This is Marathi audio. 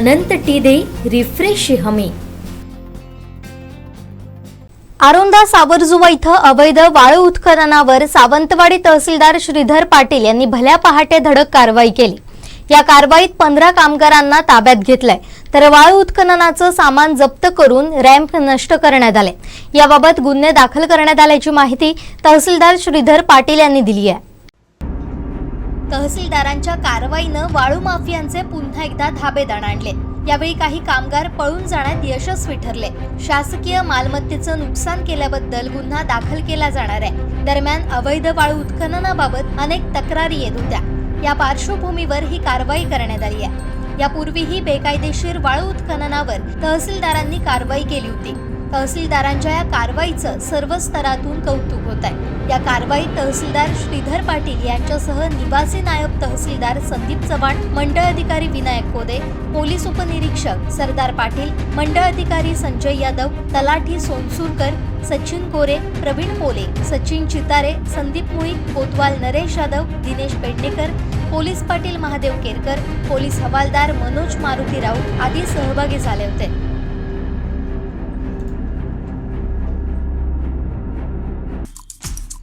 अनंत टी दे रिफ्रेश हमी. आरोंदा सावरजुवा इथं अवैध वाळू उत्खननावर सावंतवाडी तहसीलदार श्रीधर पाटील यांनी भल्या पहाटे धडक कारवाई केली. या कारवाईत पंधरा कामगारांना ताब्यात घेतलंय. तर वाळू उत्खननाचं सामान जप्त करून रॅम्प नष्ट करण्यात आले. याबाबत गुन्हे दाखल करण्यात आल्याची माहिती तहसीलदार श्रीधर पाटील यांनी दिली आहे. तहसीलदारांच्या कारवाईनं वाळू माफियांचे पुन्हा एकदा धाबे दणाणले यावेळी काही कामगार पळून जाण्यात यशस्वी ठरले. शासकीय मालमत्तेचं नुकसान केल्याबद्दल गुन्हा दाखल केला जाणार आहे. दरम्यान अवैध वाळू उत्खननाबाबत अनेक तक्रारी येत होत्या. या पार्श्वभूमीवर ही कारवाई करण्यात आली आहे. यापूर्वीही बेकायदेशीर वाळू उत्खननावर तहसीलदारांनी कारवाई केली होती. तहसीलदारांच्या या कारवाईचं सर्व स्तरातून कौतुक होत आहे. या कारवाईत तहसीलदार श्रीधर पाटील यांच्यासह निवासी नायब तहसीलदार संदीप चव्हाण मंडळ अधिकारी विनायक कोदे पोलीस उपनिरीक्षक सरदार पाटील मंडळ अधिकारी संजय यादव तलाठी सोनसूरकर सचिन कोरे प्रवीण पोले सचिन चितारे संदीप मुळी कोतवाल नरेश यादव दिनेश पेडणेकर पोलीस पाटील महादेव केरकर पोलीस हवालदार मनोज मारुती राऊत आदी सहभागी झाले होते.